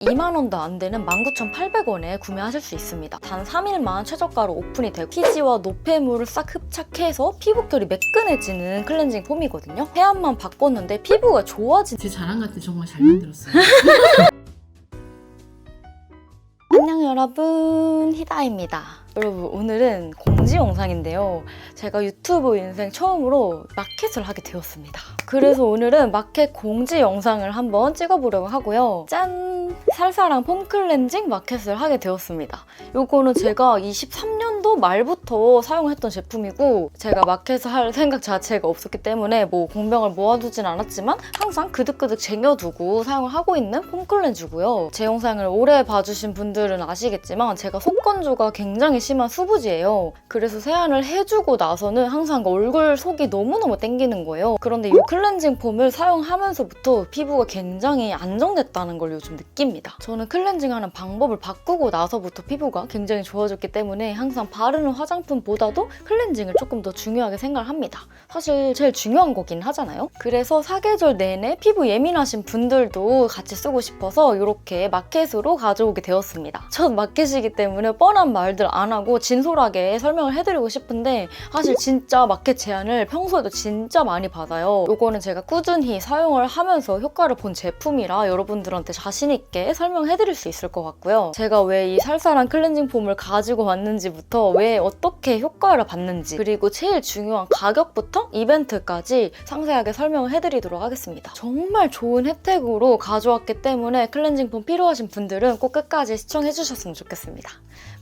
2만 원도 안 되는 19,800원에 구매하실 수 있습니다. 단 3일만 최저가로 오픈이 되고 피지와 노폐물을 싹 흡착해서 피부결이 매끈해지는 클렌징 폼이거든요. 해안만 바꿨는데 피부가 좋아진 제 자랑 같은 정말 잘 만들었어요. 안녕 여러분 히다입니다. 여러분 오늘은 공지 영상인데요. 제가 유튜브 인생 처음으로 마켓을 하게 되었습니다. 그래서 오늘은 마켓 공지 영상을 한번 찍어보려고 하고요. 짠! 살사랑 폼 클렌징 마켓을 하게 되었습니다. 요거는 제가 23년도 말부터 사용했던 제품이고 제가 마켓을 할 생각 자체가 없었기 때문에 뭐 공병을 모아두진 않았지만 항상 그득그득 쟁여두고 사용을 하고 있는 폼 클렌즈고요. 제 영상을 오래 봐주신 분들은 아시 겠지만 제가 속건조가 굉장히 심한 수부지예요. 그래서 세안을 해주고 나서는 항상 얼굴 속이 너무너무 땡기는 거예요. 그런데 이 클렌징 폼을 사용하면서부터 피부가 굉장히 안정됐다는 걸 요즘 느낍니다. 저는 클렌징 하는 방법을 바꾸고 나서부터 피부가 굉장히 좋아졌기 때문에 항상 바르는 화장품보다도 클렌징을 조금 더 중요하게 생각을 합니다. 사실 제일 중요한 거긴 하잖아요. 그래서 사계절 내내 피부 예민하신 분들도 같이 쓰고 싶어서 이렇게 마켓으로 가져오게 되었습니다. 첫 마켓이기 때문에 뻔한 말들 안 하고 진솔하게 설명을 해드리고 싶은데 사실 진짜 마켓 제안을 평소에도 진짜 많이 받아요. 이거는 제가 꾸준히 사용을 하면서 효과를 본 제품이라 여러분들한테 자신 있게 설명해드릴 수 있을 것 같고요. 제가 왜 이 살살한 클렌징 폼을 가지고 왔는지부터 왜 어떻게 효과를 봤는지 그리고 제일 중요한 가격부터 이벤트까지 상세하게 설명을 해드리도록 하겠습니다. 정말 좋은 혜택으로 가져왔기 때문에 클렌징 폼 필요하신 분들은 꼭 끝까지 시청해주셨으면 좋겠습니다.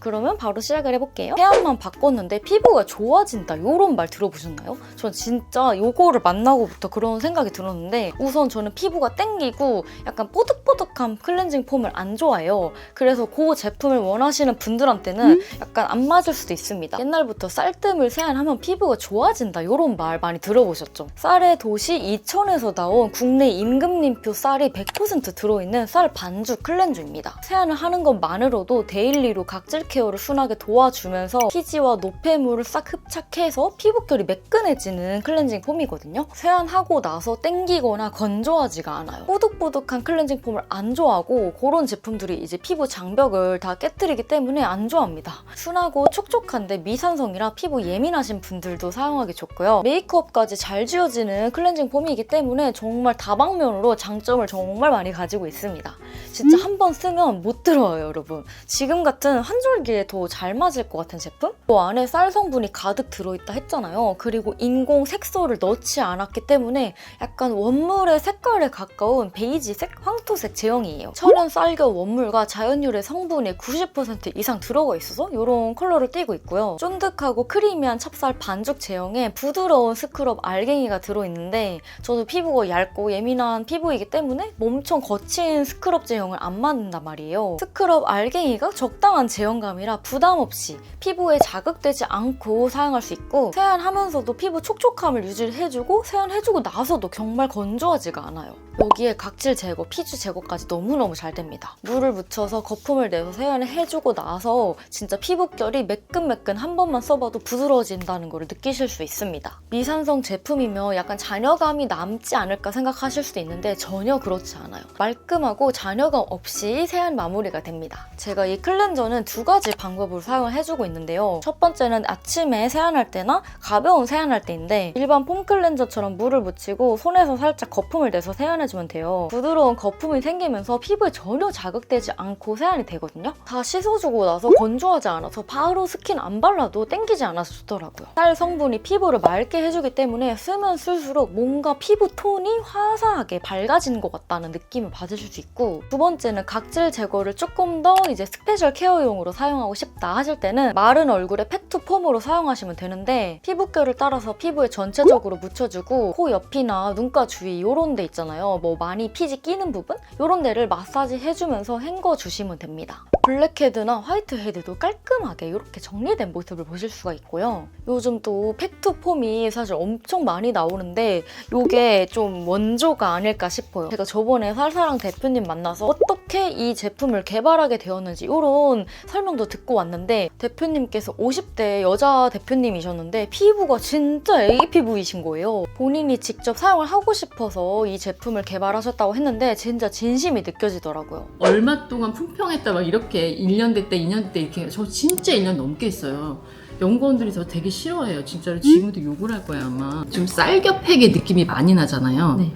그러면 바로 시작을 해볼게요. 해안만 바꿨는데 피부가 좋아진다 이런 말 들어보셨나요? 전 진짜 요거를 만나고부터 그런 생각이 들었는데 우선 저는 피부가 땡기고 약간 뽀득뽀득한 클렌징 폼을 안 좋아해요. 그래서 그 제품을 원하시는 분들한테는 약간 안 맞을 수도 있습니다. 옛날부터 쌀뜨물 세안하면 피부가 좋아진다 이런 말 많이 들어보셨죠? 쌀의 도시 이천에서 나온 국내 임금님표 쌀이 100% 들어있는 쌀 반죽 클렌저입니다. 세안을 하는 것만으로도 데일리로 각질 케어를 순하게 도와주면서 피지와 노폐물을 싹 흡착해서 피부결이 매끈해지는 클렌징 폼이거든요. 세안하고 나서 땡기거나 건조하지가 않아요. 뽀득뽀득한 클렌징 폼을 안 좋아하고 그런 제품들이 이제 피부 장벽을 다 깨뜨리기 때문에 안 좋아합니다. 순하고 촉촉한데 미산성이라 피부 예민하신 분들도 사용하기 좋고요. 메이크업까지 잘 지워지는 클렌징 폼이기 때문에 정말 다방면으로 장점을 정말 많이 가지고 있습니다. 진짜 한 번 쓰면 못 들어요, 여러분. 지금 같은 한 절기에 더 잘 맞을 것 같은 제품? 이 안에 쌀 성분이 가득 들어있다 했잖아요. 그리고 인공 색소를 넣지 않았기 때문에 약간 원물의 색깔에 가까운 베이지색, 황토색 제형이에요. 천연 쌀겨 원물과 자연유래 성분이 90% 이상 들어가 있어서 이런 컬러를 띠고 있고요. 쫀득하고 크리미한 찹쌀 반죽 제형에 부드러운 스크럽 알갱이가 들어있는데 저도 피부가 얇고 예민한 피부이기 때문에 엄청 거친 스크럽 제형을 안 맞는단 말이에요. 스크럽 알갱이가 적당한 제형 감이라 부담 없이 피부에 자극되지 않고 사용할 수 있고 세안하면서도 피부 촉촉함을 유지해주고 세안해주고 나서도 정말 건조하지가 않아요. 여기에 각질 제거, 피주 제거까지 너무너무 잘 됩니다. 물을 묻혀서 거품을 내서 세안을 해주고 나서 진짜 피부결이 매끈매끈 한 번만 써봐도 부드러워진다는 걸 느끼실 수 있습니다. 미산성 제품이면 약간 잔여감이 남지 않을까 생각하실 수도 있는데 전혀 그렇지 않아요. 말끔하고 잔여감 없이 세안 마무리가 됩니다. 제가 이 클렌저는 두 가지 방법으로 사용을 해주고 있는데요. 첫 번째는 아침에 세안할 때나 가벼운 세안할 때인데 일반 폼 클렌저처럼 물을 묻히고 손에서 살짝 거품을 내서 세안해주면 돼요. 부드러운 거품이 생기면서 피부에 전혀 자극되지 않고 세안이 되거든요. 다 씻어주고 나서 건조하지 않아서 바로 스킨 안 발라도 땡기지 않아서 좋더라고요. 쌀 성분이 피부를 맑게 해주기 때문에 쓰면 쓸수록 뭔가 피부 톤이 화사하게 밝아지는 것 같다는 느낌을 받으실 수 있고 두 번째는 각질 제거를 조금 더 이제 스페셜 케어용으로 사용 하고 싶다 하실 때는 마른 얼굴에 팩트 폼으로 사용하시면 되는데 피부결을 따라서 피부에 전체적으로 묻혀주고 코 옆이나 눈가 주위 이런 데 있잖아요. 뭐 많이 피지 끼는 부분? 이런 데를 마사지 해주면서 헹궈 주시면 됩니다. 블랙헤드나 화이트헤드도 깔끔하게 이렇게 정리된 모습을 보실 수가 있고요. 요즘 또 팩트 폼이 사실 엄청 많이 나오는데 이게 좀 원조가 아닐까 싶어요. 제가 저번에 살사랑 대표님 만나서 어떻게 이 제품을 개발하게 되었는지 이런 설명 도 듣고 왔는데 대표님께서 50대 여자 대표님이셨는데 피부가 진짜 A 피부이신 거예요. 본인이 직접 사용을 하고 싶어서 이 제품을 개발하셨다고 했는데 진짜 진심이 느껴지더라고요. 얼마 동안 품평했다 막 이렇게 1년 됐다 2년 됐다 이렇게 저 진짜 1년 넘게 했어요. 연구원들이 저 되게 싫어해요. 진짜로 지금도 욕을 할 거야 아마. 좀 쌀겹팩의 느낌이 많이 나잖아요. 네.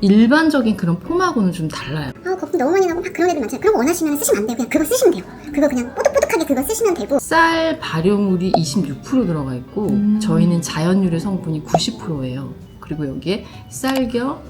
일반적인 그런 폼하고는 좀 달라요. 아 거품 너무 많이 나고 막 그런 애들 많잖아요. 그런 거 원하시면 쓰시면 안 돼요. 그냥 그거 쓰시면 돼요. 그거 그냥 뽀득뽀득 하게 그거 쓰시면 되고 쌀 발효물이 26% 들어가 있고 음. 저희는 자연 유래 성분이 90%예요. 그리고 여기에 쌀겹,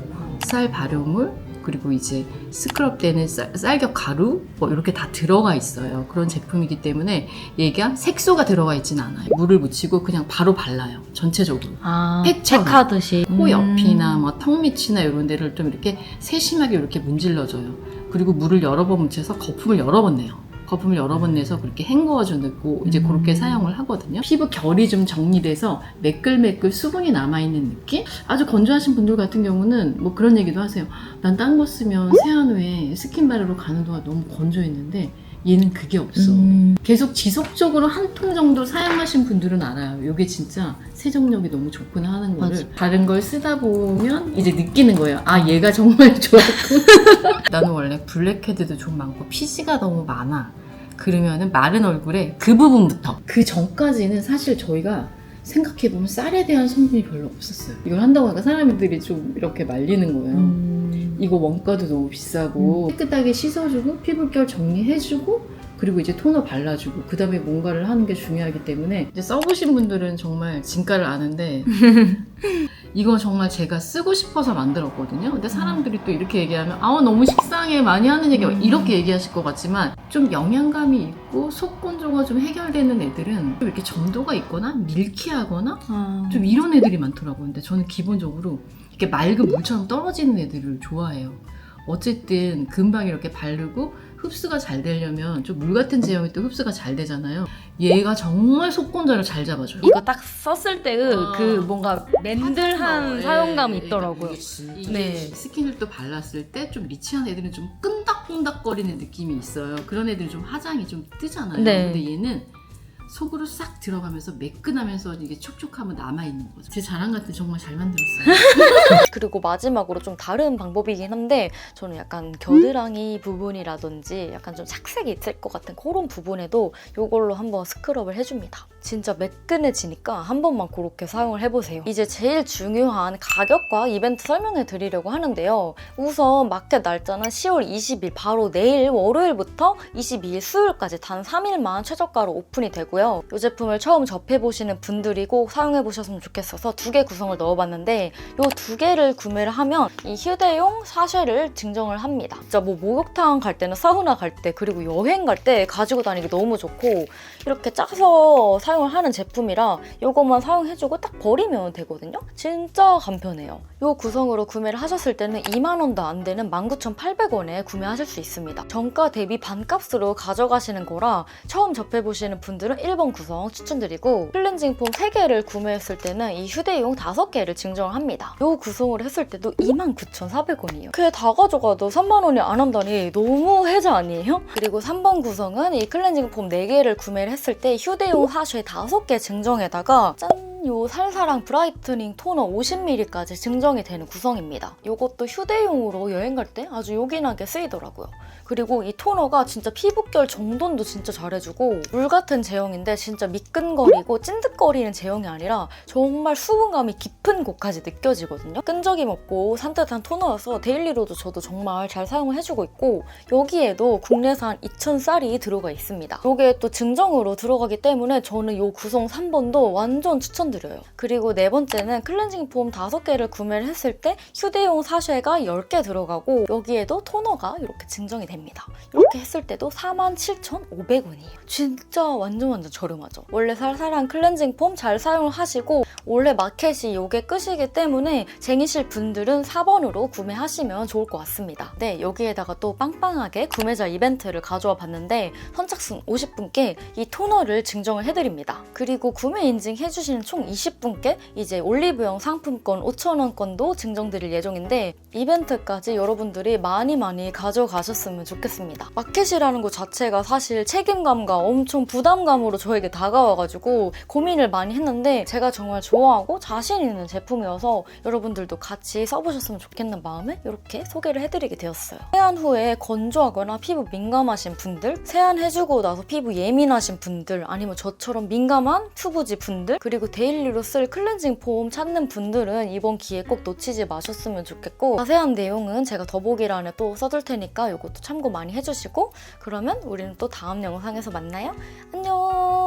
쌀 발효물 그리고 이제 스크럽되는 쌀, 쌀겹 가루 뭐 이렇게 다 들어가 있어요. 그런 제품이기 때문에 얘가 색소가 들어가 있진 않아요. 물을 묻히고 그냥 바로 발라요. 전체적으로. 아. 팩하듯이. 코 음. 옆이나 뭐 턱 밑이나 이런 데를 좀 이렇게 세심하게 이렇게 문질러줘요. 그리고 물을 여러 번 묻혀서 거품을 여러 번 내요. 거품을 여러 번 내서 그렇게 헹궈줘 넣고 이제 음. 그렇게 사용을 하거든요. 피부 결이 좀 정리돼서 매끌매끌 수분이 남아있는 느낌? 아주 건조하신 분들 같은 경우는 뭐 그런 얘기도 하세요. 난 딴 거 쓰면 세안 후에 스킨 바르러 가는 동안 너무 건조했는데 얘는 그게 없어. 음. 계속 지속적으로 한 통 정도 사용하신 분들은 알아요. 이게 진짜 세정력이 너무 좋구나 하는 거를 맞아. 다른 걸 쓰다 보면 이제 느끼는 거예요. 아 얘가 정말 좋았구나. 나는 원래 블랙헤드도 좀 많고 피지가 너무 많아. 그러면은 마른 얼굴에 그 부분부터 그 전까지는 사실 저희가 생각해보면 쌀에 대한 성분이 별로 없었어요. 이걸 한다고 하니까 사람들이 좀 이렇게 말리는 거예요. 음. 이거 원가도 너무 비싸고 깨끗하게 씻어주고 피부결 정리해주고 그리고 이제 토너 발라주고 그 다음에 뭔가를 하는 게 중요하기 때문에 이제 써보신 분들은 정말 진가를 아는데 이건 정말 제가 쓰고 싶어서 만들었거든요. 근데 사람들이 또 이렇게 얘기하면 아 너무 식상해 많이 하는 얘기 음. 이렇게 얘기하실 것 같지만 좀 영양감이 있고 속 건조가 좀 해결되는 애들은 좀 이렇게 점도가 있거나 밀키하거나 아. 좀 이런 애들이 많더라고요. 근데 저는 기본적으로 이렇게 맑은 물처럼 떨어지는 애들을 좋아해요. 어쨌든 금방 이렇게 바르고 흡수가 잘 되려면 좀 물 같은 제형이 또 흡수가 잘 되잖아요. 얘가 정말 속건조를 잘 잡아줘요. 이거 딱 썼을 때의 아. 그 뭔가 맨들한 예, 사용감이 예, 있더라고요. 이게 네. 스킨을 또 발랐을 때 좀 리치한 애들은 좀 끈덕끈덕거리는 느낌이 있어요. 그런 애들은 좀 화장이 좀 뜨잖아요. 네. 근데 얘는 속으로 싹 들어가면서 매끈하면서 이게 촉촉함은 남아있는 거죠. 제 자랑 같은 정말 잘 만들었어요. 그리고 마지막으로 좀 다른 방법이긴 한데 저는 약간 겨드랑이 부분이라든지 약간 좀 착색이 있을 것 같은 그런 부분에도 이걸로 한번 스크럽을 해줍니다. 진짜 매끈해지니까 한 번만 그렇게 사용을 해보세요. 이제 제일 중요한 가격과 이벤트 설명해 드리려고 하는데요. 우선 마켓 날짜는 10월 20일 바로 내일 월요일부터 22일 수요일까지 단 3일만 최저가로 오픈이 되고 요. 이 제품을 처음 접해보시는 분들이 꼭 사용해보셨으면 좋겠어서 두 개 구성을 넣어봤는데 이 두 개를 구매를 하면 이 휴대용 사쉐를 증정을 합니다. 진짜 뭐 목욕탕 갈 때는 사우나 갈 때 그리고 여행 갈 때 가지고 다니기 너무 좋고 이렇게 짜서 사용을 하는 제품이라 이것만 사용해주고 딱 버리면 되거든요. 진짜 간편해요. 이 구성으로 구매를 하셨을 때는 2만 원도 안 되는 19,800원에 구매하실 수 있습니다. 정가 대비 반값으로 가져가시는 거라 처음 접해보시는 분들은 1번 구성 추천드리고 클렌징 폼 3개를 구매했을 때는 이 휴대용 5개를 증정을 합니다. 이 구성을 했을 때도 29,400원이에요. 그게 다 가져가도 3만 원이 안 한다니 너무 혜자 아니에요? 그리고 3번 구성은 이 클렌징 폼 4개를 구매를 했을 때 휴대용 사쉐 5개 증정에다가 짠! 요 살사랑 브라이트닝 토너 50ml까지 증정이 되는 구성입니다. 이것도 휴대용으로 여행 갈 때 아주 요긴하게 쓰이더라고요. 그리고 이 토너가 진짜 피부결 정돈도 진짜 잘해주고 물 같은 제형인데 진짜 미끈거리고 찐득거리는 제형이 아니라 정말 수분감이 깊은 곳까지 느껴지거든요. 끈적임 없고 산뜻한 토너여서 데일리로도 저도 정말 잘 사용을 해주고 있고 여기에도 국내산 2000쌀이 들어가 있습니다. 이게 또 증정으로 들어가기 때문에 저는 이 구성 3번도 완전 추천드립니다. 추천드려요. 그리고 네 번째는 클렌징 폼 5개를 구매를 했을 때 휴대용 사쉐가 10개 들어가고 여기에도 토너가 이렇게 증정이 됩니다. 이렇게 했을 때도 47,500원이에요. 진짜 완전 완전 저렴하죠. 원래 살살한 클렌징 폼 잘 사용을 하시고 원래 마켓이 이게 끝이기 때문에 쟁이실 분들은 4번으로 구매하시면 좋을 것 같습니다. 네, 여기에다가 또 빵빵하게 구매자 이벤트를 가져와 봤는데 선착순 50분께 이 토너를 증정을 해드립니다. 그리고 구매 인증 해주시는 총 20분께 이제 올리브영 상품권 5,000원권도 증정드릴 예정인데 이벤트까지 여러분들이 많이 많이 가져가셨으면 좋겠습니다. 마켓이라는 것 자체가 사실 책임감과 엄청 부담감으로 저에게 다가와가지고 고민을 많이 했는데 제가 정말 좋아하고 자신 있는 제품이어서 여러분들도 같이 써보셨으면 좋겠는 마음에 이렇게 소개를 해드리게 되었어요. 세안 후에 건조하거나 피부 민감하신 분들, 세안해주고 나서 피부 예민하신 분들, 아니면 저처럼 민감한 투부지 분들, 그리고 데일리로 쓸 클렌징 폼 찾는 분들은 이번 기회 꼭 놓치지 마셨으면 좋겠고 자세한 내용은 제가 더보기란에 또 써둘 테니까 이것도 참고 많이 해주시고 그러면 우리는 또 다음 영상에서 만나요. 안녕!